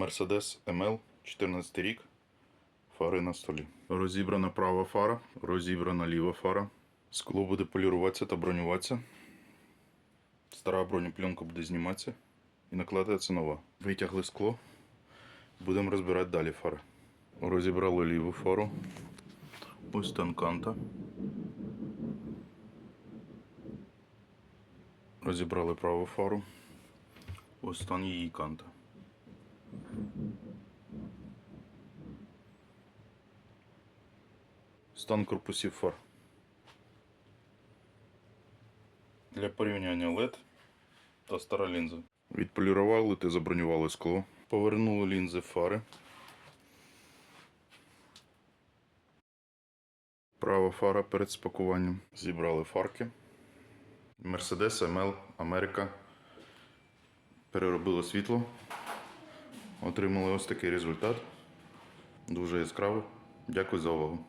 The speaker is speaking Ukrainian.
Mercedes ML 14 рік. Фари на столі. Розібрана права фара, розібрана ліва фара. Скло буде поліруватися та бронюватися. Стара бронепленка буде зніматися і накладається нова. Витягли скло. Будемо розбирати далі фари. Розібрали ліву фару. Ось танканта. Розібрали праву фару. Ось стан її канта. Стан корпусів фар. Для порівняння LED та стара лінза. Відполірували та забронювали скло. Повернули лінзи фари. Права фара перед спакуванням. Зібрали фарки. Mercedes ML Америка. Переробили світло. Отримали ось такий результат. Дуже яскраво. Дякую за увагу.